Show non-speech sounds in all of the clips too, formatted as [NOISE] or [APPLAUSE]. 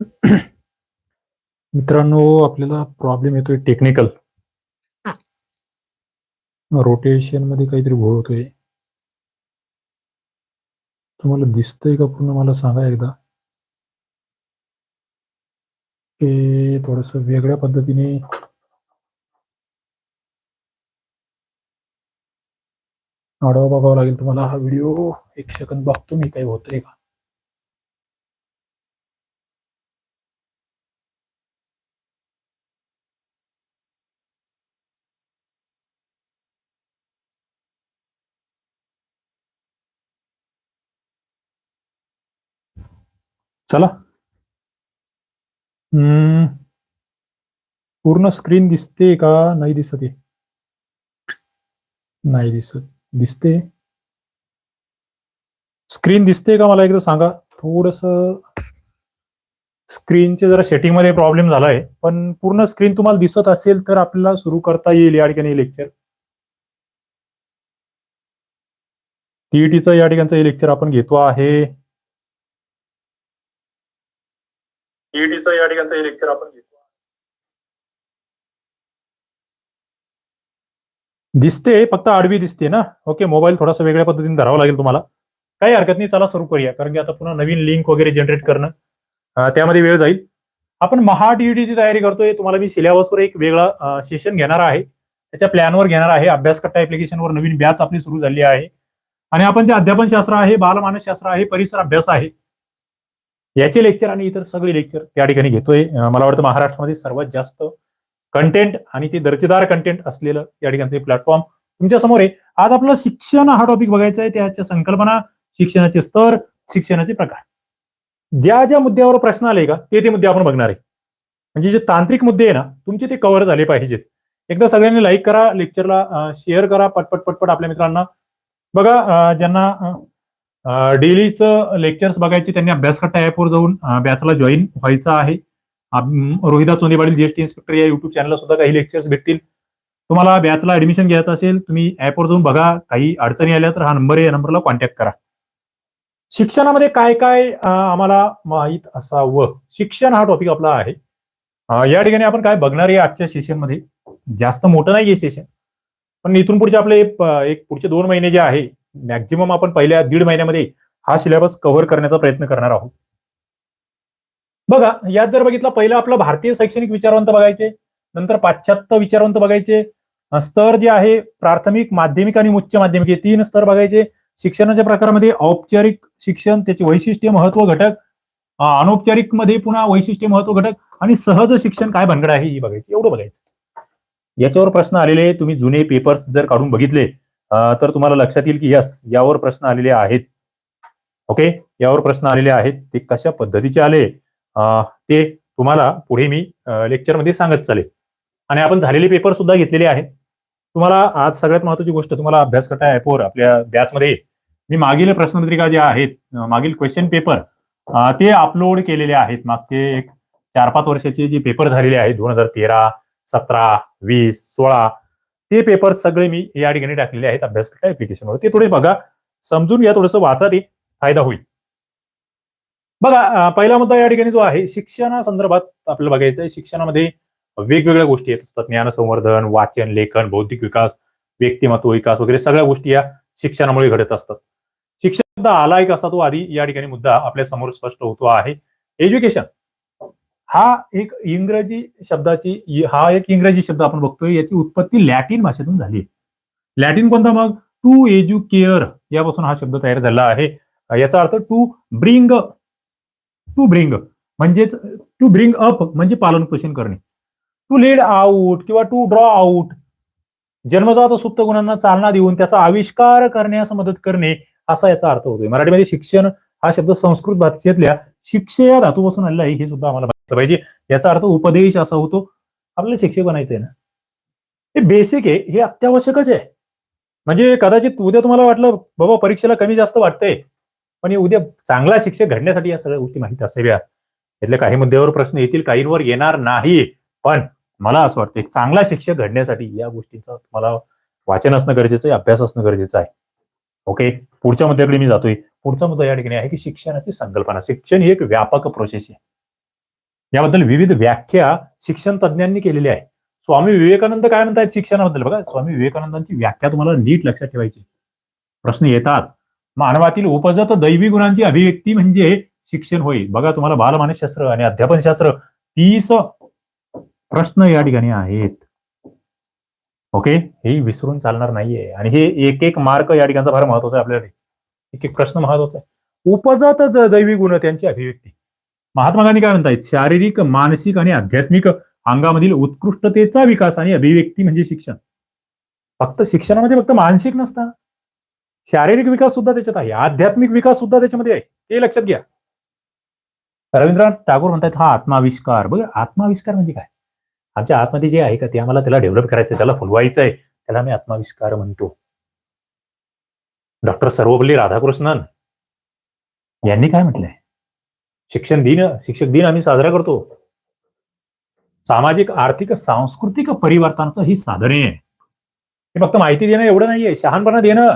[CLEARS THROAT] मित्रांनो आपल्याला प्रॉब्लेम येतोय टेक्निकल रोटेशनमध्ये काहीतरी घोळ होतोय. तुम्हाला दिसतंय का पूर्ण? मला सांगा एकदा. ते थोडस वेगळ्या पद्धतीने आढावा बघावा लागेल तुम्हाला. हा व्हिडिओ एक सेकंद बघतो मी काही होतंय का? चला. हम्म. पूर्ण स्क्रीन दिसते का? नाही दिसत आहे नाही दिसत. दिसते. स्क्रीन दिसते का मला एकदा सांगा? थोडस स्क्रीनचे जरा सेटिंगमध्ये प्रॉब्लेम झालाय. पण पूर्ण स्क्रीन तुम्हाला दिसत असेल तर आपल्याला सुरू करता येईल या ठिकाणी लेक्चर टीईटीचं या ठिकाणचं हे लेक्चर आपण घेतो आहे. ईडीचं या ठिकाणचं हे लेक्चर आपण घेतो. दिसते फक्त आडवी दिसते ना? ओके मोबाईल थोडासा वेगळ्या पद्धतीने धरावा लागेल तुम्हाला. काही हरकत नाही चला सुरू करूया. कारण की आता पुन्हा नवीन लिंक वगैरे जनरेट करणं त्यामध्ये वेळ जाईल. आपण महा टीईटीची तयारी करतोय. तुम्हाला मी सिलेबसवर एक वेगळा सेशन घेणार आहे. त्याच्या प्लॅनवर घेणार आहे. अभ्यासकट्टा ऍप्लिकेशनवर नवीन बॅच आपली सुरू झाली आहे. आणि आपण जे अध्यापन शास्त्र आहे बालमानसशास्त्र आहे परिसर अभ्यास आहे याचे लेक्चर आणि इतर सगळे लेक्चर त्या ठिकाणी घेतोय. मला वाटतं महाराष्ट्रामध्ये सर्वात जास्त कंटेंट आणि ते दर्जेदार कंटेंट असलेलं या ठिकाणचं प्लॅटफॉर्म तुमच्यासमोर आहे. आज आपलं शिक्षण हा टॉपिक बघायचा आहे. त्याच्या संकल्पना शिक्षणाचे स्तर शिक्षणाचे प्रकार. ज्या ज्या मुद्द्यावर प्रश्न आले का ते ते मुद्दे आपण बघणार आहे. म्हणजे जे तांत्रिक मुद्दे आहे ना तुमचे ते कव्हर झाले पाहिजेत. एकदा सगळ्यांनी लाईक करा लेक्चरला शेअर करा पटपट पटपट आपल्या मित्रांना. बघा ज्यांना डेलीचं लेक्चर्स बघायचे त्यांनी अभ्यासकट्टा ऍपवर जाऊन बॅचला जॉईन व्हायचं आहे. रोहिता रोहिदा चोंदे पाटील जीएसटी इन्स्पेक्टर या युट्यूब चॅनलला सुद्धा काही लेक्चर्स भेटतील. तुम्हाला बॅचला ऍडमिशन घ्यायचं असेल तुम्ही ऍपवर जाऊन बघा. काही अडचणी आल्या तर हा नंबर आहे या नंबरला कॉन्टॅक्ट करा. शिक्षणामध्ये काय काय आम्हाला माहीत असावं? शिक्षण हा टॉपिक आपला आहे. या ठिकाणी आपण काय बघणार आहे आजच्या सेशनमध्ये जास्त मोठं नाही आहे सेशन पण इथून पुढचे आपले एक पुढचे दोन महिने जे आहे मॅक्झिमम आपण पहिल्या दीड महिन्यामध्ये हा सिलेबस कव्हर करण्याचा प्रयत्न करणार आहोत. बघा यात जर बघितलं पहिलं आपलं भारतीय शैक्षणिक विचारवंत बघायचे नंतर पाश्चात्य विचारवंत बघायचे स्तर जे आहे प्राथमिक माध्यमिक आणि उच्च माध्यमिक हे तीन स्तर बघायचे. शिक्षणाच्या प्रकारामध्ये औपचारिक शिक्षण त्याचे वैशिष्ट्य महत्त्व घटक अनौपचारिकमध्ये पुन्हा वैशिष्ट्य महत्त्व घटक आणि सहज शिक्षण काय भानगड आहे ही बघायची एवढं बघायचं. याच्यावर प्रश्न आलेले तुम्ही जुने पेपर्स जर काढून बघितले तर तुम्हाला लक्षात येईल की यस यावर प्रश्न आलेले आहेत. ओके? यावर प्रश्न आलेले आहेत. ते कशा पद्धतीचे आले? ते तुम्हाला पुढे मी लेक्चरमध्ये सांगत चालेल. आणि आपण झालेले पेपर सुद्धा घेतलेले आहेत. तुम्हाला आज सगळ्यात महत्वाची गोष्ट तुम्हाला अभ्यास करता ऍपवर आपल्या बॅचमध्ये मी मागील प्रश्नपत्रिका ज्या आहेत मागील क्वेश्चन पेपर ते अपलोड केलेले आहेत. मागचे एक चार पाच वर्षाचे जे पेपर झालेले आहेत दोन हजार तेरा सतरा वीस सोळा ते पेपर सगळे मी या ठिकाणी टाकलेले आहेत. अभ्यास ऍप्लिकेशनवर ते थोडे बघा. समजून घ्या. थोडस वाचा ते फायदा होईल. बघा पहिला मुद्दा या ठिकाणी जो आहे शिक्षणासंदर्भात आपल्याला बघायचं आहे शिक्षणामध्ये वेगवेगळ्या गोष्टी येत असतात. ज्ञान संवर्धन वाचन लेखन बौद्धिक विकास व्यक्तिमत्व विकास वगैरे सगळ्या गोष्टी या शिक्षणामुळे घडत असतात. शिक्षण शब्द आला एक असा तो आधी या ठिकाणी मुद्दा आपल्यासमोर स्पष्ट होतो आहे. एज्युकेशन हा एक इंग्रजी शब्दाची हा एक इंग्रजी शब्द आपण बघतोय याची उत्पत्ती लॅटिन भाषेतून झाली लॅटिन कोणता मग? टू एज्युकेअर यापासून हा शब्द तयार झाला आहे. याचा अर्थ टू ब्रिंग टू ब्रिंग म्हणजेच टू ब्रिंग अप म्हणजे पालन पोषण करणे. टू लीड आउट किंवा टू ड्रॉ आउट जन्मजात सुप्त गुणांना चालना देऊन त्याचा आविष्कार करण्यास मदत करणे असा याचा अर्थ होतोय. मराठीमध्ये शिक्षण हा शब्द संस्कृत भाषेतल्या शिक्षे या धातूपासून आलेला आहे हे सुद्धा आम्हाला माहिती पाहिजे याचा अर्थ उपदेश असा होतो आपल्याला शिक्षक बनायचंय ना. हे बेसिक आहे हे अत्यावश्यकच आहे. म्हणजे कदाचित उद्या तुम्हाला वाटलं बाबा परीक्षेला कमी जास्त वाटतंय. पण हे उद्या चांगला शिक्षक घडण्यासाठी या सगळ्या गोष्टी माहीत असाव्या यातल्या काही मुद्द्यावर प्रश्न येतील काहींवर येणार नाही. पण मला असं वाटतं चांगला शिक्षक घडण्यासाठी या गोष्टींचा तुम्हाला वाचन असणं गरजेचं आहे अभ्यास असणं गरजेचं आहे. ओके? पुढच्या मुद्द्याकडे मी जातोय. पुढचा मुद्दा या ठिकाणी आहे की शिक्षणाची संकल्पना. शिक्षण ही एक व्यापक प्रोसेस आहे. याबद्दल विविध व्याख्या शिक्षण तज्ज्ञांनी केलेली आहे. स्वामी विवेकानंद काय म्हणतात शिक्षणाबद्दल? बघा स्वामी विवेकानंदांची व्याख्या तुम्हाला नीट लक्षात ठेवायची प्रश्न येतात. मानवातील उपजत दैवी गुणांची अभिव्यक्ती म्हणजे शिक्षण होईल बघा तुम्हाला बालमानसशास्त्र आणि अध्यापनशास्त्र तीस प्रश्न या ठिकाणी आहेत. ओके? हे विसरून चालणार नाहीये. आणि हे एक एक मार्क या ठिकाणचा फार महत्त्वाचा आहे आपल्याला एक एक प्रश्न महत्त्वाचा आहे. उपजत दैवी गुण त्यांची अभिव्यक्ती. महात्मा गांधी काय म्हणतायत? शारीरिक मानसिक आणि आध्यात्मिक अंगामधील उत्कृष्टतेचा विकास आणि अभिव्यक्ती म्हणजे शिक्षण. फक्त शिक्षणामध्ये फक्त मानसिक नसता. शारीरिक विकास सुद्धा त्याच्यात आहे. आध्यात्मिक विकास सुद्धा त्याच्यामध्ये आहे. ते लक्षात घ्या. रवींद्रनाथ टागोर म्हणतात हा आत्माविष्कार. बघ आत्माविष्कार म्हणजे काय? आमच्या आतमध्ये जे आहे का ते आम्हाला त्याला डेव्हलप करायचं त्याला फुलवायचं आहे त्याला आम्ही आत्माविष्कार म्हणतो. डॉक्टर सर्वपल्ली राधाकृष्णन यांनी काय म्हटलंय? शिक्षण दिन शिक्षक दिन आम्ही साजरा करतो. सामाजिक आर्थिक सांस्कृतिक परिवर्तनाचं ही साधने आहे. हे फक्त माहिती देणं एवढं नाहीये. शहाणपणा देणं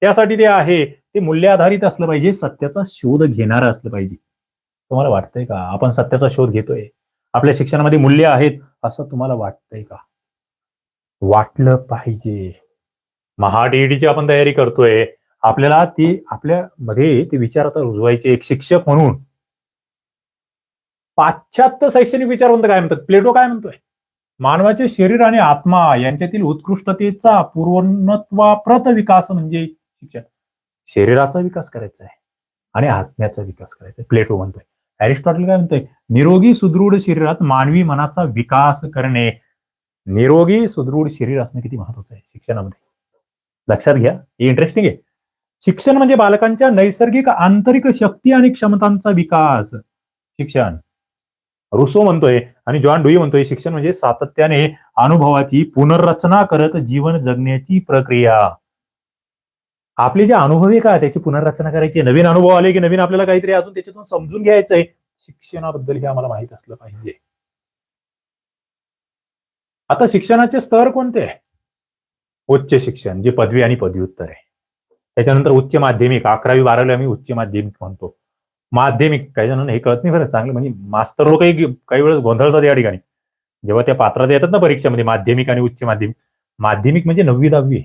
त्यासाठी ते आहे. ते मूल्य आधारित असलं पाहिजे. सत्याचा शोध घेणारं असलं पाहिजे. तुम्हाला वाटतंय का? आपण सत्याचा शोध घेतोय. आपल्या शिक्षणामध्ये मूल्य आहेत असं तुम्हाला वाटतंय का? वाटलं पाहिजे. महाडीईडीची आपण तयारी करतोय. आपल्याला ती आपल्या मध्ये ते विचार आता रुजवायचे. एक शिक्षक म्हणून पाश्चात्य शैक्षणिक विचारवंत काय म्हणतात? प्लेटो काय म्हणतोय? मानवाचे शरीर आणि आत्मा यांच्यातील उत्कृष्टतेचा पूर्वत्वाप्रत विकास म्हणजे शिक्षण. शरीराचा विकास करायचा आहे आणि आत्म्याचा विकास करायचा आहे. प्लेटो म्हणतोय. अरिस्टॉटल काय म्हणतोय? निरोगी सुदृढ शरीरात मानवी मनाचा विकास करणे. निरोगी सुदृढ शरीर असणं किती महत्वाचं आहे शिक्षणामध्ये? लक्षात घ्या हे इंटरेस्टिंग आहे. शिक्षण म्हणजे बालकांच्या नैसर्गिक आंतरिक शक्ती आणि क्षमतांचा विकास. शिक्षण. रुसो म्हणतोय आणि जॉन डुई म्हणतोय शिक्षण म्हणजे सातत्याने अनुभवाची पुनर्रचना करत जीवन जगण्याची प्रक्रिया. आपले जे अनुभव आहे का त्याची पुनर्रचना करायची नवीन अनुभव आले की नवीन आपल्याला काहीतरी अजून त्याच्यातून समजून घ्यायचंय? शिक्षणाबद्दल हे आम्हाला माहीत असलं पाहिजे. आता शिक्षणाचे स्तर कोणते? आहे? उच्च शिक्षण जे पदवी आणि पदव्युत्तर आहे. त्याच्यानंतर उच्च माध्यमिक अकरावी बारावी आम्ही उच्च माध्यमिक म्हणतो. माध्यमिक काही जणांना हे कळत नाही बरं चांगलं. म्हणजे मास्तर लोक काही वेळेस गोंधळतात या ठिकाणी. जेव्हा त्या पात्रात येतात ना परीक्षेमध्ये माध्यमिक आणि उच्च माध्यमिक. माध्यमिक म्हणजे नववी दहावी.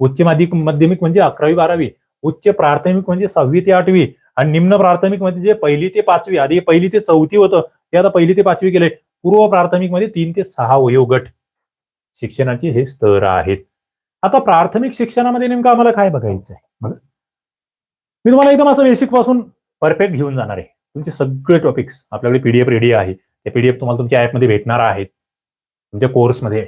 उच्च माध्यमिक माध्यमिक म्हणजे अकरावी बारावी. उच्च प्राथमिक म्हणजे सहावी ते आठवी. आणि निम्न प्राथमिक म्हणजे जे पहिली ते पाचवी. आधी पहिली ते चौथी होतं ते आता पहिली ते पाचवी केले पूर्व प्राथमिकमध्ये तीन ते सहा वयोगट. शिक्षणाचे हे स्तर आहेत. आता प्राथमिक शिक्षणामध्ये नेमकं आम्हाला काय बघायचं आहे मी तुम्हाला एकदम असं बेसिकपासून परफेक्ट घेऊन जाणार आहे. तुमचे सगळे टॉपिक्स आपल्याकडे पीडीएफ रेडी आहे. ते पीडीएफ तुम्हाला तुमच्या ऍपमध्ये भेटणार आहेत. तुमच्या कोर्समध्ये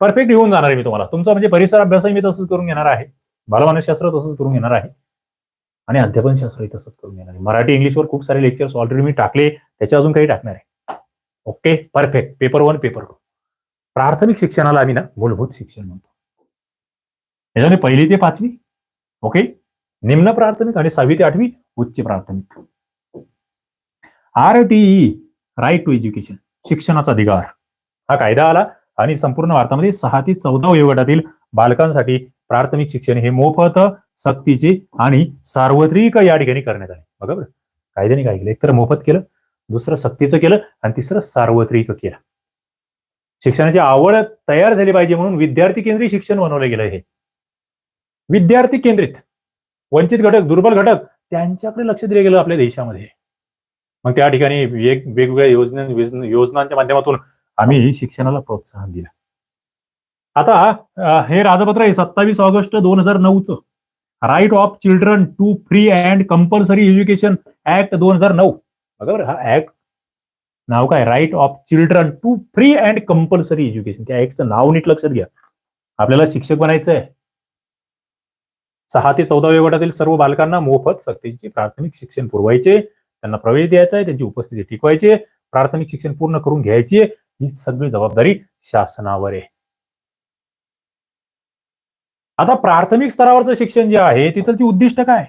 परफेक्ट घेऊन जाणार आहे मी तुम्हाला. तुमचा म्हणजे परिसर अभ्यासही मी तसंच करून घेणार आहे. बालमानसशास्त्र तसंच करून घेणार आहे. आणि अध्यापनशास्त्रही तसंच करून घेणार आहे. मराठी इंग्लिशवर खूप सारे लेक्चर्स ऑलरेडी मी टाकले. त्याच्या अजून काही टाकणार आहे. Okay perfect paper one paper two प्राथमिक शिक्षणाला आम्ही ना मूलभूत शिक्षण म्हणतो. याच्यामध्ये पहिली ते पाचवी. ओके निम्न प्राथमिक आणि सहावी ते आठवी उच्च प्राथमिक. R TE right to education शिक्षणाचा अधिकार. हा कायदा आला आणि संपूर्ण भारतामध्ये सहा ते चौदा वयोगटातील बालकांसाठी प्राथमिक शिक्षण हे मोफत सक्तीचे आणि सार्वत्रिक या ठिकाणी करण्यात आले. बघा बरं कायद्याने काय केलं? एकतर मोफत केलं दुसरं सक्तीचं केलं आणि तिसरं सार्वत्रिक केलं. शिक्षणाची आवड तयार झाली पाहिजे म्हणून विद्यार्थी केंद्रित शिक्षण बनवलं गेलं हे. विद्यार्थी केंद्रित. वंचित घटक दुर्बल घटक त्यांच्याकडे लक्ष दिलं गेलं आपल्या देशामध्ये. मग त्या ठिकाणी एक वेगवेगळ्या योजना योजनांच्या माध्यमातून आम्ही शिक्षणाला प्रोत्साहन दिलं. आता हे राजपत्र आहे सत्तावीस ऑगस्ट दोन हजार नऊचं. Right of children to free and compulsory education act दोन हजार नऊ. बरोबर हा ऍक्ट नाव काय? Right of children to free and compulsory education त्या ऍक्टचं नाव नीट लक्षात घ्या. आपल्याला शिक्षक बनायचं आहे सहा ते चौदा गटातील सर्व बालकांना मोफत सक्तीचे प्राथमिक शिक्षण पुरवायचे त्यांना प्रवेश द्यायचा आहे त्यांची उपस्थिती टिकवायची प्राथमिक शिक्षण पूर्ण करून घ्यायची ही सगळी जबाबदारी शासनावर आहे. आता प्राथमिक स्तरावरचं शिक्षण जे आहे तिथलची उद्दिष्ट काय?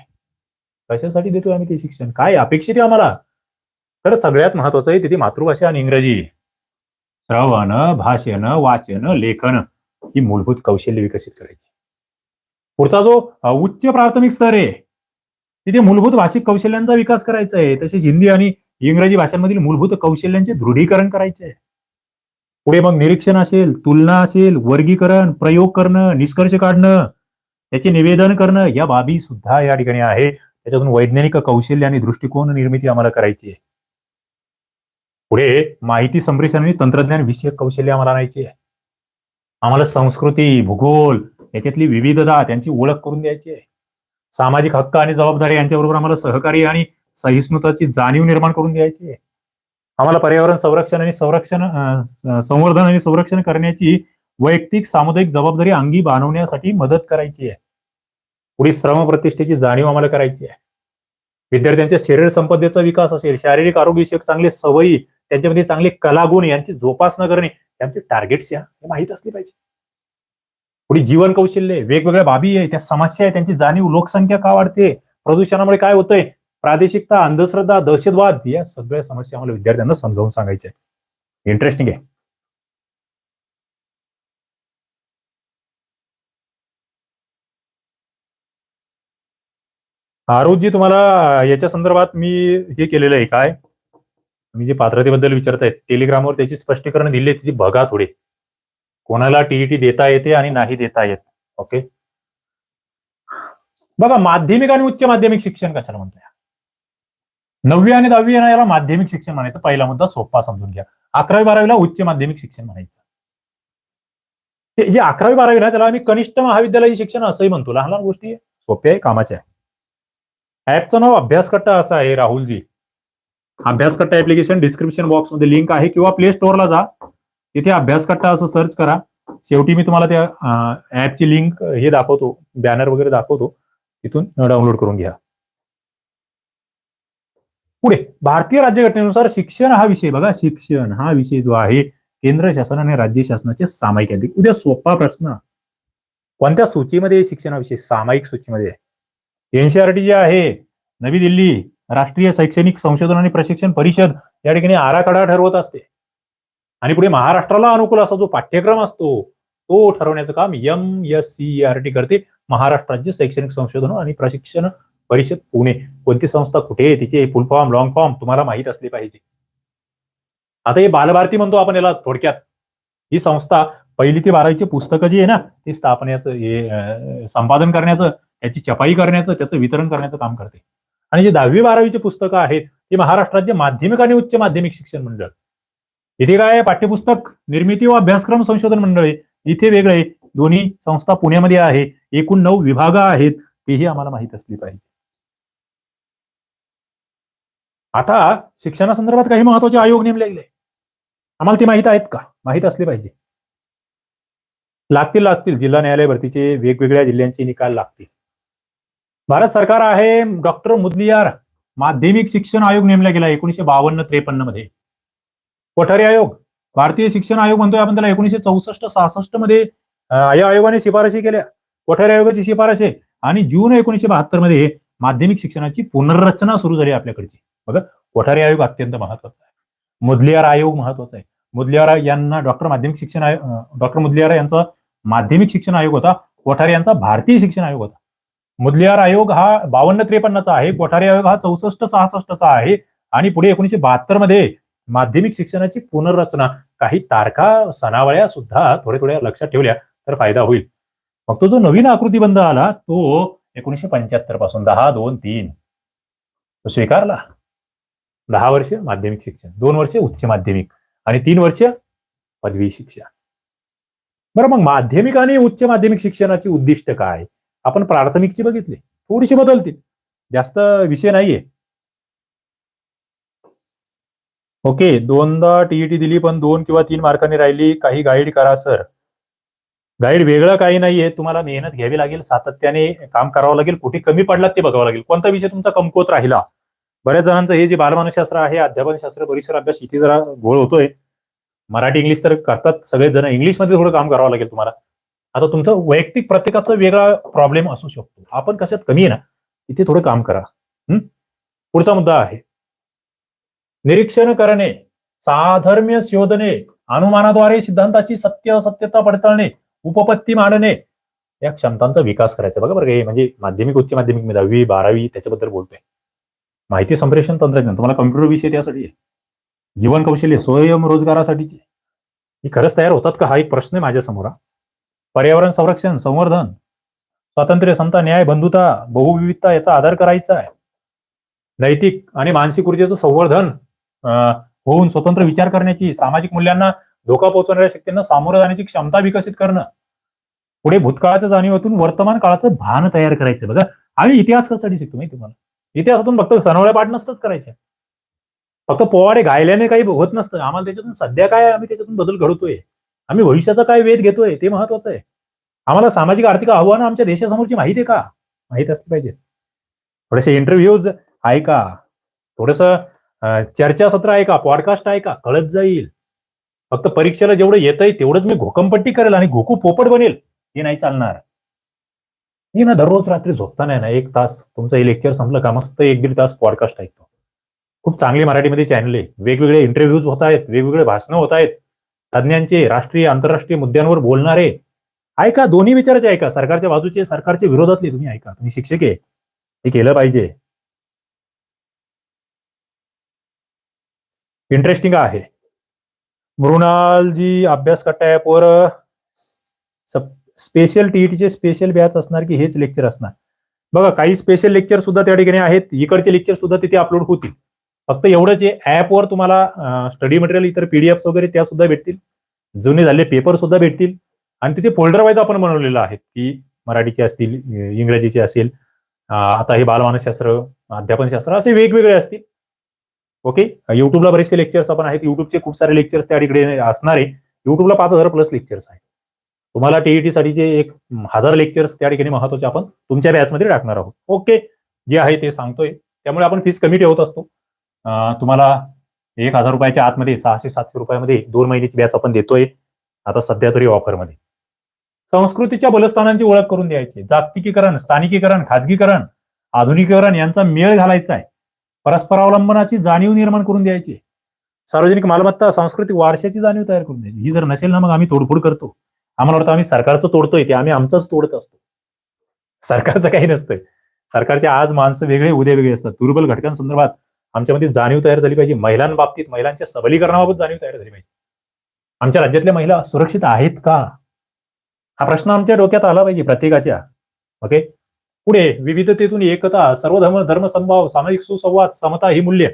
कशासाठी देतोय आम्ही ते शिक्षण? काय अपेक्षित आहे आम्हाला? तर सगळ्यात महत्वाचं आहे तिथे मातृभाषा आणि इंग्रजी. श्रवण भाषण वाचन लेखन ही मूलभूत कौशल्य विकसित करायची. पुढचा जो उच्च प्राथमिक स्तर आहे तिथे मूलभूत भाषिक कौशल्यांचा विकास करायचा आहे. तसेच हिंदी आणि इंग्रजी भाषांमधील मूलभूत कौशल्यांचे दृढीकरण करायचे आहे. पुढे मग निरीक्षण असेल तुलना असेल वर्गीकरण प्रयोग करणं निष्कर्ष काढणं त्याचे निवेदन करणं या बाबी सुद्धा या ठिकाणी आहे. त्याच्यातून वैज्ञानिक कौशल्य आणि दृष्टिकोन निर्मिती आम्हाला करायची आहे. पुढे माहिती संप्रेषण आणि तंत्रज्ञान विषयक कौशल्य आम्हाला आणायची आहे. आम्हाला संस्कृती भूगोल याच्यातली विविधता त्यांची ओळख करून द्यायची आहे. सामाजिक हक्क आणि जबाबदारी यांच्याबरोबर आम्हाला सहकार्य आणि सहिष्णुताची जाणीव निर्माण करून द्यायची आहे. आम्हाला पर्यावरण संरक्षण आणि संरक्षण संवर्धन आणि संरक्षण करण्याची वैयक्तिक सामुदायिक जबाबदारी अंगी बांधवण्यासाठी मदत करायची आहे. पुढे श्रम प्रतिष्ठेची जाणीव आम्हाला करायची आहे. विद्यार्थ्यांच्या शरीर संपदेचा विकास असेल शारीरिक आरोग्यविषयक चांगले सवयी त्यांच्यामध्ये चांगले कलागुण यांची जोपासना करणे त्यांचे टार्गेट्स या हे माहीत असले पाहिजे. पुढे जीवन कौशल्य वेगवेगळ्या बाबी आहे त्या समस्या आहे त्यांची जाणीव लोकसंख्या का वाढते प्रदूषणामुळे काय होतंय प्रादेशिकता अंधश्रद्धा दहशतवाद या सगळ्या समस्या आम्हाला विद्यार्थ्यांना समजावून सांगायच्या इंटरेस्टिंग आहे. आरोजी तुम्हाला याच्या संदर्भात मी हे केलेलं आहे काय? मी जे पात्रतेबद्दल विचारत आहे टेलिग्रामवर त्याची स्पष्टीकरण दिली ती बघा थोडे. कोणाला टीईटी देता येते आणि नाही देता येत. ओके बघा माध्यमिक आणि उच्च माध्यमिक शिक्षण कशाला म्हणतोय? नववी आणि दहावी याला माध्यमिक शिक्षण म्हणायचं. पहिला मुद्दा सोपा समजून घ्या. अकरावी बारावीला उच्च माध्यमिक शिक्षण म्हणायचं. ते जे अकरावी बारावी ना त्याला आम्ही कनिष्ठ महाविद्यालयीन शिक्षण असंही म्हणतो. लहान लहान गोष्टी आहे, सोप्या आहे कामाच्या आहे. ऍपचं नाव अभ्यासकट्टा असं आहे राहुलजी. अभ्यास ऍप्लिकेशन डिस्क्रिप्शन बॉक्समध्ये लिंक आहे किंवा प्ले स्टोअरला जा. तिथे अभ्यास कट्टा असं सर्च करा. शेवटी मी तुम्हाला त्या ऍपची लिंक हे दाखवतो. बॅनर वगैरे दाखवतो. तिथून डाउनलोड करून घ्या. पुढे भारतीय राज्यघटनेनुसार शिक्षण हा विषय बघा. शिक्षण हा विषय जो आहे केंद्र शासन आणि राज्य शासनाचे सामायिक आहे. उद्या सोपा प्रश्न. कोणत्या सूचीमध्ये शिक्षणाविषयी सामायिक सूचीमध्ये. आहे एनसीआरटी जे आहे. नवी दिल्ली राष्ट्रीय शैक्षणिक संशोधन आणि प्रशिक्षण परिषद या ठिकाणी आराखडा ठरवत असते. आणि पुढे महाराष्ट्राला अनुकूल असा जो पाठ्यक्रम असतो तो ठरवण्याचं काम M S C R T करते महाराष्ट्र राज्य शैक्षणिक संशोधन आणि प्रशिक्षण परिषद पुणे. कोणती संस्था कुठे आहे? तिचे फुल फॉर्म लॉंग फॉर्म तुम्हाला माहीत असले पाहिजे. आता हे बालभारती म्हणतो आपण याला थोडक्यात. ही संस्था पहिली ते बारावीची पुस्तकं जी आहे ना ती स्थापण्याचं हे संपादन करण्याचं त्याची छपाई करण्याचं त्याचं वितरण करण्याचं काम करते. आणि जे दहावी बारावीची पुस्तकं आहेत ती महाराष्ट्र राज्य माध्यमिक आणि उच्च माध्यमिक शिक्षण मंडळ. इथे काय आहे? पाठ्यपुस्तक निर्मिती व अभ्यासक्रम संशोधन मंडळ इथे वेगळे दोन्ही संस्था पुण्यामध्ये आहे. एकूण नऊ विभाग आहेत. तेही आम्हाला माहीत असली पाहिजे. आता शिक्षणासंदर्भात काही महत्त्वाचे आयोग नेमले गेले आम्हाला ते माहीत आहेत का? माहीत असले पाहिजे. लागतील लागतील. जिल्हा न्यायालय भरतीचे वेगवेगळ्या जिल्ह्यांचे निकाल लागतील. भारत सरकार आहे. डॉक्टर मुदलियार. माध्यमिक शिक्षण आयोग नेमला गेला एकोणीशे बावन्न त्रेपन्नमध्ये कोठारी आयोग भारतीय शिक्षण आयोग म्हणतोय आपण त्याला एकोणीशे चौसष्ट सहासष्टमध्ये या आयोगाने शिफारशी केल्या. कोठारी आयोगाची शिफारस आहे. आणि जून एकोणीशे बहात्तरमध्ये माध्यमिक शिक्षणाची पुनर्रचना सुरू झाली आपल्याकडची. बघा कोठारी आयोग अत्यंत महत्त्वाचा आहे. मुदलियार आयोग महत्त्वाचा आहे. मुदलियार यांना डॉक्टर माध्यमिक शिक्षण आयोग डॉक्टर मुदलियार यांचा माध्यमिक शिक्षण आयोग होता. कोठारी यांचा भारतीय शिक्षण आयोग होता. मुदलियार आयोग हा बावन्न त्रेपन्नचा आहे. कोठारी आयोग हा चौसष्ट सहासष्टचा आहे. आणि पुढे एकोणीशे बहात्तरमध्ये माध्यमिक शिक्षणाची पुनर्रचना. काही तारखा सणावळ्या सुद्धा थोड्या थोड्या लक्षात ठेवल्या तर फायदा होईल. मग तो जो नवीन आकृतीबंध आला तो एकोणीशे पंच्याहत्तरपासून दहा दोन तीन. तो स्वीकारला. दहा वर्ष माध्यमिक शिक्षण दोन वर्ष उच्च माध्यमिक आणि तीन वर्ष पदवी शिक्षण बरं मग माध्यमिक आणि उच्च माध्यमिक शिक्षणाची उद्दिष्ट काय? आपण प्राथमिकची बघितली. थोडीशी बदलतील. जास्त विषय नाहीये. ओके दोनदा टीईटी दिली पण दोन किंवा तीन मार्कांनी राहिली. काही गाईड करा सर गाईड वेगळं काही नाहीये. तुम्हाला मेहनत घ्यावी लागेल सातत्याने काम करावं लागेल. कुठे कमी पडलात ते बघावं लागेल. कोणता विषय तुमचा कमकुवत राहिला? बऱ्याच जणांचं हे जे बालमानसशास्त्र आहे अध्यापनशास्त्र परिसर अभ्यास इथे जरा घोळ होतोय. मराठी इंग्लिश तर करतात सगळेच जण. इंग्लिशमध्ये थोडं काम करावं लागेल तुम्हाला. आता तुमचं वैयक्तिक प्रत्येकाचा वेगळा प्रॉब्लेम असू शकतो. आपण कशात कमी आहे ना इथे थोडं काम करा. पुढचा मुद्दा आहे. निरीक्षण करणे साधर्म्य शोधणे अनुमानाद्वारे सिद्धांताची सत्य असत्यता पडताळणे उपपत्ती मांडणे या क्षमतांचा विकास करायचा. बघा बरं का हे म्हणजे माध्यमिक उच्च माध्यमिक मी दहावी बारावी त्याच्याबद्दल बोलतोय. माहिती संप्रेषण तंत्रज्ञान तुम्हाला कम्प्युटर विषय त्यासाठी आहे. जीवन कौशल्य स्वयंरोजगारासाठीचे ही खरंच तयार होतात का? हा एक प्रश्न आहे माझ्यासमोर हा. पर्यावरण संरक्षण संवर्धन स्वातंत्र्य समता न्याय बंधुता बहुविविधता याचा आधार करायचा आहे. नैतिक आणि मानसिक ऊर्जेचं संवर्धन होऊन स्वतंत्र विचार करण्याची सामाजिक मूल्यांना धोका पोहोचवणाऱ्या शक्तींना सामोरं जाण्याची क्षमता विकसित करणं. पुढे भूतकाळाच्या जाणीवातून वर्तमान काळाचं भान तयार करायचं बघा. आम्ही इतिहास कशासाठी शिकतो माहिती तुम्हाला. इतिहासातून फक्त सनवळ्या पाठ नसतात करायच्या. फक्त पोवाडे गायल्याने काही होत नसतं. आम्हाला त्याच्यातून सध्या काय आम्ही त्याच्यातून बदल घडवतोय आम्ही भविष्याचा काय वेध घेतोय? ते महत्वाचं आहे. आम्हाला सामाजिक आर्थिक आव्हानं आमच्या देशासमोरची माहिती आहे का? माहीत असली पाहिजे. थोडेसे इंटरव्ह्यूज ऐका. थोडस चर्चासत्र ऐका पॉडकास्ट ऐका कळत जाईल. फक्त परीक्षेला जेवढं येतंय तेवढंच मी घोकंपट्टी करेल आणि घोकू पोपट बनेल हे नाही चालणार. मी ना दररोज रात्री झोपताना ना एक तास तुमचं हे लेक्चर संपलं का मस्त एक दीड तास पॉडकास्ट ऐकतो. खूप चांगली मराठीमध्ये चॅनल आहे. वेगवेगळे इंटरव्ह्यूज होत आहेत वेगवेगळे भाषणं होत आहेत. तज्ज्ञांचे राष्ट्रीय आंतरराष्ट्रीय मुद्द्यांवर बोलणारे. ऐका दोन्ही विचाराचे ऐका. सरकारच्या बाजूचे सरकारच्या विरोधातले तुम्ही ऐका. तुम्ही शिक्षक आहे. ते केलं पाहिजे. इंटरेस्टिंग आहे. मृणालजी अभ्यास कट्टा ऍपवर स्पेशल टीईटीचे स्पेशल बॅच असणार की हेच लेक्चर असणार? बघा काही स्पेशल लेक्चर सुद्धा त्या ठिकाणी आहेत. इकडचे लेक्चर सुद्धा तिथे अपलोड होतील. फक्त एवढं जे ऍपवर तुम्हाला स्टडी मटेरियल इतर पीडीएफ वगैरे त्या सुद्धा भेटतील. जुने झाले पेपर सुद्धा भेटतील. आणि तिथे फोल्डर वाईज आपण बनवलेलं आहे की मराठीचे असतील इंग्रजीचे असेल आता हे बालमानसशास्त्र अध्यापनशास्त्र असे वेगवेगळे असतील. ओके युट्यूबला बरेचसे लेक्चर्स आपण आहेत. युट्यूबचे खूप सारे लेक्चर्स त्या ठिकाणी असणारे युट्यूबला पाच हजार प्लस लेक्चर्स आहेत. तुम्हाला टीईटी साठीचे एक हजार लेक्चर्स त्या ठिकाणी महत्त्वाचे आपण तुमच्या बॅचमध्ये टाकणार आहोत. ओके जे आहे ते सांगतोय. त्यामुळे आपण फीस कमी ठेवत असतो. तुम्हाला एक हजार रुपयाच्या आतमध्ये सहाशे सातशे रुपयामध्ये दोन महिन्याची बॅच आपण देतोय. आता सध्या तरी ऑफरमध्ये संस्कृतीच्या बलस्थानांची ओळख करून द्यायची. जागतिकीकरण स्थानिकीकरण खाजगीकरण आधुनिकीकरण यांचा मेळ घालायचा आहे. परस्परावलंबनाची जाणीव निर्माण करून द्यायची. सार्वजनिक मालमत्ता सांस्कृतिक वारशाची जाणीव तयार करून द्यायची. ही जर नसेल ना मग आम्ही तोडफोड करतो. आम्हाला वाटतं आम्ही सरकारचं तोडतोय ते. आम्ही आमचंच तोडत असतो. सरकारचं काही नसतंय. सरकारचे आज माणसं वेगळे उद्या वेगळे असतात. दुर्बल घटकांसंदर्भात आमच्यामध्ये जाणीव तयार झाली पाहिजे. महिलांबाबतीत महिलांच्या सबलीकरणाबाबत जाणीव तयार झाली पाहिजे. आमच्या राज्यातल्या महिला सुरक्षित आहेत का? हा प्रश्न आमच्या डोक्यात आला पाहिजे प्रत्येकाच्या. ओके? पुढे विविधतेतून एकता सर्वधर्म धर्मसंभाव सामाजिक सुसंवाद समता ही मूल्य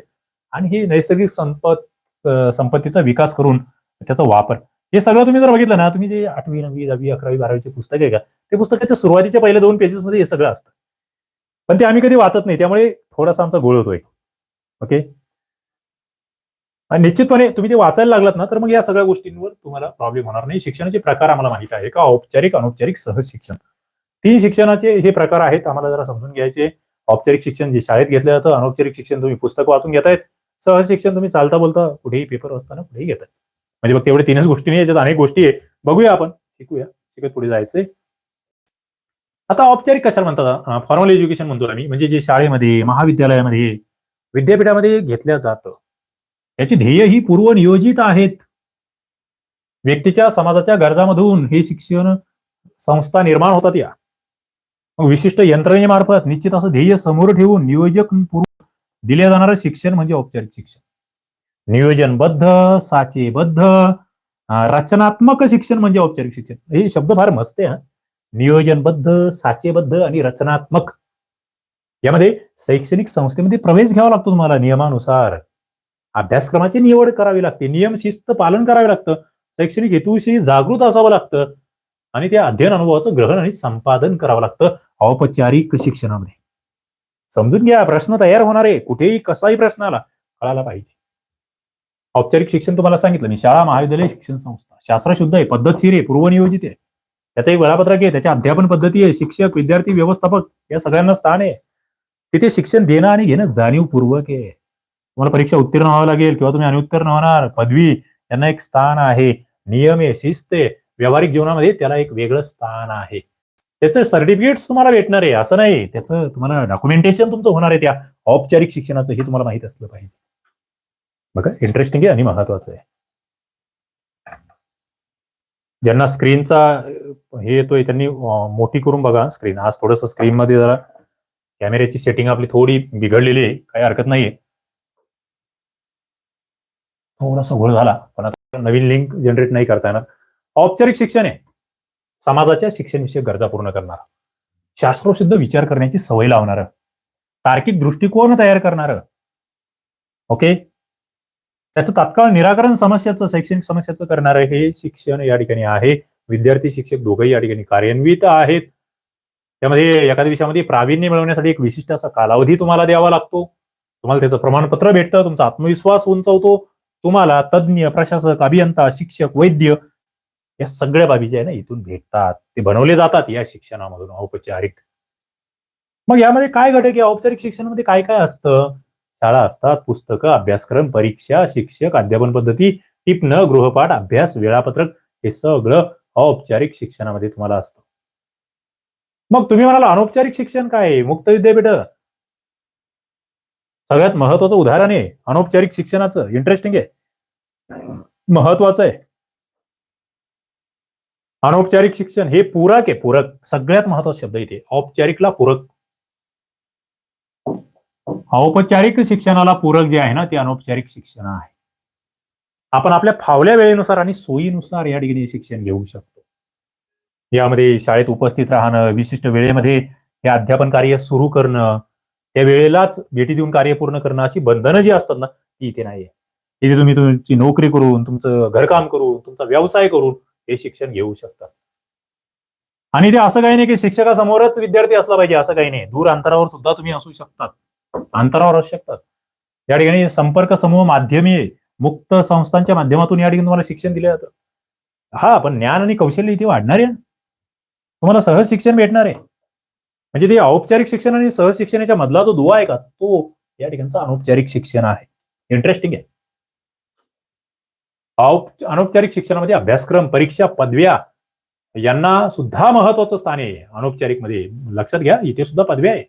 आणि ही नैसर्गिक संपत संपत्तीचा विकास करून त्याचा वापर. हे सगळं तुम्ही जर बघितलं ना तुम्ही जे आठवी नववी दहावी अकरावी बारावीचे पुस्तक आहे का ते पुस्तकाच्या सुरुवातीच्या पहिल्या दोन पेजेस मध्ये हे सगळं असतं. पण ते आम्ही कधी वाचत नाही त्यामुळे थोडासा आमचा गोळ होतोय. ओके? आणि निश्चितपणे तुम्ही ते वाचायला लागलात ना तर मग या सगळ्या गोष्टींवर तुम्हाला प्रॉब्लेम होणार नाही. शिक्षणाचे प्रकार आम्हाला माहीत आहे का? औपचारिक अनौपचारिक सहज शिक्षण. तीन शिक्षणाचे हे प्रकार आहेत आम्हाला जरा समजून घ्यायचे. औपचारिक शिक्षण जे शाळेत घेतलं जातं अनौपचारिक शिक्षण तुम्ही पुस्तक वाचून घेतायत. सहज शिक्षण तुम्ही चालता बोलता कुठेही पेपर वाचताना कुठेही घेताय म्हणजे बघ तेवढे तीनच गोष्टी नाही याच्यात अनेक गोष्टी आहे. बघूया आपण शिकूया शिकत पुढे जायचंय. आता औपचारिक कशाला म्हणतात? फॉर्मल एज्युकेशन म्हणतो आम्ही. म्हणजे जे शाळेमध्ये महाविद्यालयामध्ये विद्यापीठामध्ये घेतलं जातं. याची ध्येय ही पूर्वनियोजित आहेत. व्यक्तीच्या समाजाच्या गरजामधून हे शिक्षण संस्था निर्माण होतात या. विशिष्ट यंत्रणेमार्फत निश्चित असं ध्येय समोर ठेवून नियोजक पूर्व दिले जाणारं शिक्षण म्हणजे औपचारिक शिक्षण. नियोजनबद्ध साचेबद्ध रचनात्मक शिक्षण म्हणजे औपचारिक शिक्षण. हे शब्द फार मस्त आहे हा. नियोजनबद्ध साचेबद्ध आणि रचनात्मक. यामध्ये शैक्षणिक संस्थेमध्ये प्रवेश घ्यावा लागतो तुम्हाला नियमानुसार. अभ्यासक्रमाची निवड करावी लागते नियम शिस्त पालन करावे लागतं. शैक्षणिक हेतूविषयी जागृत असावं लागतं. आणि त्या अध्ययन अनुभवाचं ग्रहण आणि संपादन करावं लागतं औपचारिक शिक्षणामध्ये. समजून घ्या प्रश्न तयार होणार आहे कुठेही कसाही प्रश्न आला कळायला पाहिजे. औपचारिक शिक्षण तुम्हाला सांगितलं मी शाळा महाविद्यालय शिक्षण संस्था शास्त्रशुद्ध आहे पद्धतशीर आहे पूर्वनियोजित आहे. त्याचं एक वेळापत्रक आहे त्याच्या अध्यापन पद्धती आहे शिक्षक विद्यार्थी व्यवस्थापक या सगळ्यांना स्थान आहे. तिथे शिक्षण देणं आणि घेणं जाणीवपूर्वक आहे. तुम्हाला परीक्षा उत्तीर्ण व्हावं लागेल किंवा तुम्ही अनुत्तीर्ण होणार पदवी यांना एक स्थान आहे. नियम आहे शिस्त आहे. व्यावहारिक जीवनामध्ये त्याला एक वेगळं स्थान आहे. त्याचं सर्टिफिकेट तुम्हाला भेटणार आहे असं नाही. त्याचं तुम्हाला डॉक्युमेंटेशन तुमचं होणार आहे त्या औपचारिक शिक्षणाचं हे तुम्हाला माहीत असलं पाहिजे. बघा इंटरेस्टिंग आहे आणि महत्वाचं आहे. ज्यांना स्क्रीनचा हे येतोय त्यांनी मोठी करून बघा स्क्रीन आज थोडस स्क्रीन मध्ये जरा कॅमेऱ्याची सेटिंग आपली थोडी बिघडलेली आहे. काही हरकत नाहीये. थोडासा घोळ झाला पण आता नवीन लिंक जनरेट नाही करता येणार. औपचारिक शिक्षण आहे. समाजाच्या शिक्षणविषयक गरजा पूर्ण करणार. शास्त्रोशुद्ध विचार करण्याची सवय लावणार. तार्किक दृष्टिकोन तयार करणार. ओके? त्याचं तात्काळ निराकरण समस्याचं शैक्षणिक समस्याचं करणारं हे शिक्षण या ठिकाणी आहे. विद्यार्थी शिक्षक दोघंही या ठिकाणी कार्यान्वित आहेत. त्यामध्ये एखाद्या विषयामध्ये प्रावीण्य मिळवण्यासाठी एक विशिष्ट असा कालावधी तुम्हाला द्यावा लागतो. तुम्हाला त्याचं प्रमाणपत्र भेटतं तुमचा आत्मविश्वास उंचवतो. तुम्हाला तज्ज्ञ प्रशासक अभियंता शिक्षक वैद्य या सगळ्या बाबी ज्या आहे ना इथून भेटतात. ते बनवले जातात या शिक्षणामधून औपचारिक. मग यामध्ये काय घटक या औपचारिक शिक्षणामध्ये काय काय असतं? शाळा असतात पुस्तकं अभ्यासक्रम परीक्षा शिक्षक अध्यापन पद्धती टिपणं गृहपाठ अभ्यास वेळापत्रक हे सगळं औपचारिक शिक्षणामध्ये तुम्हाला असतं. मग तुम्ही म्हणाला अनौपचारिक शिक्षण काय मुक्त विद्यापीठ. सगळ्यात महत्वाचं उदाहरण आहे अनौपचारिक शिक्षणाचं. इंटरेस्टिंग आहे. महत्वाचं आहे. अनौपचारिक शिक्षण हे पूरक आहे पूरक. सगळ्यात महत्त्वाचा शब्द इथे. औपचारिकला पूरक. औपचारिक शिक्षणाला पूरक जे आहे ना ते अनौपचारिक शिक्षण आहे. आपण आपल्या फावल्या वेळेनुसार आणि सोयीनुसार या ठिकाणी शिक्षण घेऊ शकतो. यामध्ये शाळेत उपस्थित राहणं विशिष्ट वेळेमध्ये हे अध्यापन कार्य सुरू करणं त्या वेळेलाच भेटी देऊन कार्य पूर्ण करणं अशी बंधनं जी असतात ना ती इथे नाहीये. इथे तुम्ही तुमची नोकरी करून तुमचं घरकाम करून तुमचा व्यवसाय करून हे शिक्षण घेऊ शकतात. आणि ते असं काही नाही की शिक्षकासमोरच विद्यार्थी असला पाहिजे असं काही नाही. दूर अंतरावर सुद्धा तुम्ही असू शकतात. अंतरावर असू शकतात. या ठिकाणी संपर्क समूह माध्यमे मुक्त संस्थांच्या माध्यमातून या ठिकाणी तुम्हाला शिक्षण दिलं जातं. हा पण ज्ञान आणि कौशल्य इथे वाढणार आहे तुम्हाला सहज शिक्षण भेटणार आहे. म्हणजे ते औपचारिक शिक्षण आणि सहज शिक्षणाच्या मधला जो दुवा आहे का तो या ठिकाणचा अनौपचारिक शिक्षण आहे. इंटरेस्टिंग आहे. अनौपचारिक शिक्षणामध्ये अभ्यासक्रम परीक्षा पदव्या यांना सुद्धा महत्वाचं स्थान आहे. अनौपचारिकमध्ये लक्षात घ्या इथे सुद्धा पदव्या आहे.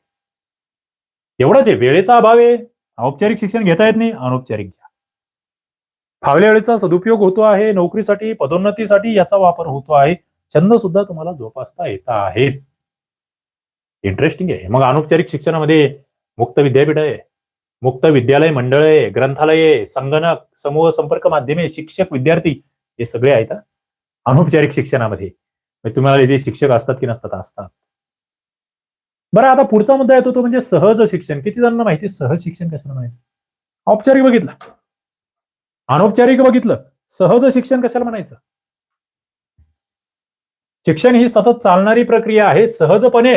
एवढंच आहे. वेळेचा अभाव आहे. औपचारिक शिक्षण घेता येत नाही अनौपचारिक घ्या. फावल्या वेळेचा सदुपयोग होतो आहे. नोकरीसाठी पदोन्नतीसाठी याचा वापर होतो आहे. छंद सुद्धा तुम्हाला जोपासता येत आहेत. इंटरेस्टिंग आहे. मग अनौपचारिक शिक्षणामध्ये मुक्त विद्यापीठ आहे. मुक्त विद्यालय मंडळे ग्रंथालये संगणक समूह संपर्क माध्यमे शिक्षक विद्यार्थी हे सगळे आहेत अनौपचारिक शिक्षणामध्ये. म्हणजे तुम्हाला जे शिक्षक असतात की नसतात असतात. बरं आता पुढचा मुद्दा येतो तो म्हणजे सहज शिक्षण. किती जणांना माहिती सहज शिक्षण कशाला माहिती औपचारिक बघितलं. अनौपचारिक बघितलं. सहज शिक्षण कशाला म्हणायचं? शिक्षण ही सतत चालणारी प्रक्रिया आहे सहजपणे.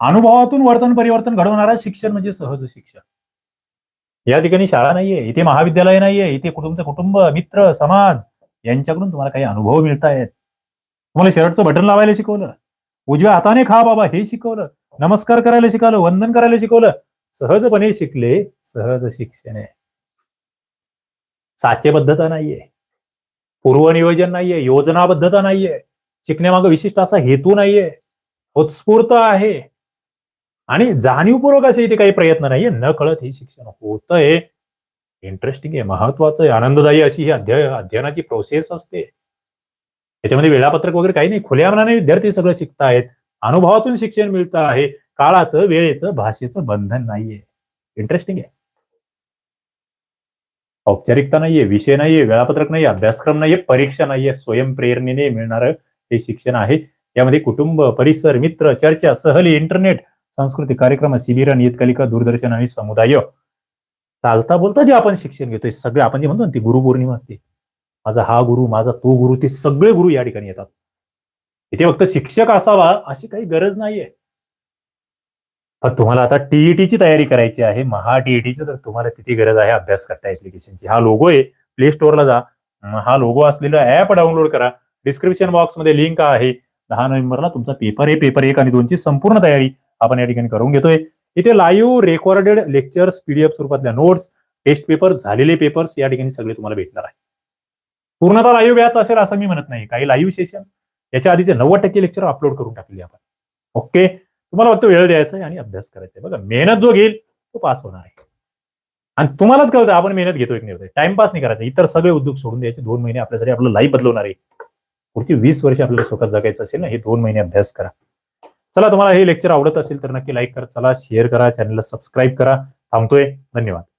अनुभवातून वर्तन परिवर्तन घडवणारा शिक्षण म्हणजे सहज शिक्षण. या ठिकाणी शाळा नाहीये इथे महाविद्यालय नाहीये इथे तुमचं कुटुंब मित्र समाज यांच्याकडून तुम्हाला काही अनुभव मिळतायत. तुम्हाला शर्टचं बटन लावायला शिकवलं. उजव्या हाताने खा बाबा हे शिकवलं. नमस्कार करायला शिकवलं वंदन करायला शिकवलं. सहजपणे शिकले सहज शिक्षण. आहे साचेबद्धता नाहीये पूर्वनियोजन नाहीये योजनाबद्धता नाहीये. शिकण्यामाग विशिष्ट असा हेतू नाहीये. उत्स्फूर्त आहे. आणि जाणीवपूर्वक असे इथे काही प्रयत्न नाहीये. न कळत हे शिक्षण होत आहे इंटरेस्टिंग आहे. महत्वाचं आहे. आनंददायी अशी ही अध्याय अध्ययनाची प्रोसेस असते. त्याच्यामध्ये वेळापत्रक वगैरे काही नाही. खुल्या मनाने विद्यार्थी सगळं शिकतायत. अनुभवातून शिक्षण मिळतं आहे. काळाचं वेळेचं भाषेचं बंधन नाहीये. इंटरेस्टिंग आहे. औपचारिकता नाहीये. विषय नाहीये. वेळापत्रक नाहीये. अभ्यासक्रम नाहीये. परीक्षा नाहीये. स्वयंप्रेरणेने मिळणारं हे शिक्षण आहे. यामध्ये कुटुंब परिसर मित्र चर्चा सहली इंटरनेट सांस्कृतिक कार्यक्रम शिबिर नियतकालिका दूरदर्शन आणि समुदाय. चालता बोलता जे आपण शिक्षण घेतोय सगळे आपण जे म्हणतो ना ती गुरुपौर्णिमा असते. माझा हा गुरु माझा तो गुरु ते सगळे गुरु या ठिकाणी येतात. इथे फक्त शिक्षक असावा अशी काही गरज नाहीये. पण तुम्हाला आता टीईटीची तयारी करायची आहे महा टीईटीची तर तुम्हाला तिथे गरज आहे अभ्यास करता ऍप्लिकेशनची हा लोगो आहे प्ले स्टोअरला जा. हा लोगो असलेला ऍप डाउनलोड करा. डिस्क्रिप्शन बॉक्समध्ये लिंक आहे. दहा नोव्हेंबरला तुमचा पेपर आहे पेपर एक आणि दोनची संपूर्ण तयारी. आपण या ठिकाणी करून घेतोय. इथे लाईव्ह रेकॉर्डेड लेक्चर्स पीडीएफ स्वरूपातल्या नोट्स टेस्ट पेपर झालेले पेपर्स या ठिकाणी सगळे तुम्हाला भेटणार आहे. पूर्णतः लाईव्ह व्याच असेल असं मी म्हणत नाही. काही लाईव्ह सेशन याच्या आधीचे नव्वद टक्के लेक्चर अपलोड करून टाकले आपण. ओके तुम्हाला फक्त वेळ द्यायचा आहे आणि अभ्यास करायचा आहे. बघा मेहनत जो घेईल तो पास होणार आहे. आणि तुम्हालाच कळतं आपण मेहनत घेतो एक नाही टाइमपास नाही करायचा. इतर सगळे उद्योग सोडून द्यायचे. दोन महिने आपल्यासाठी आपलं लाईफ बदलवणार आहे. पुढची वीस वर्ष आपल्याला स्वतः जगायचं असेल ना हे दोन महिने अभ्यास करा. चला तुम्हाला हे लेक्चर आवडत असेल तर नक्की लाईक करा चला शेअर करा चॅनलला सबस्क्राईब करा. थांबतोय. धन्यवाद.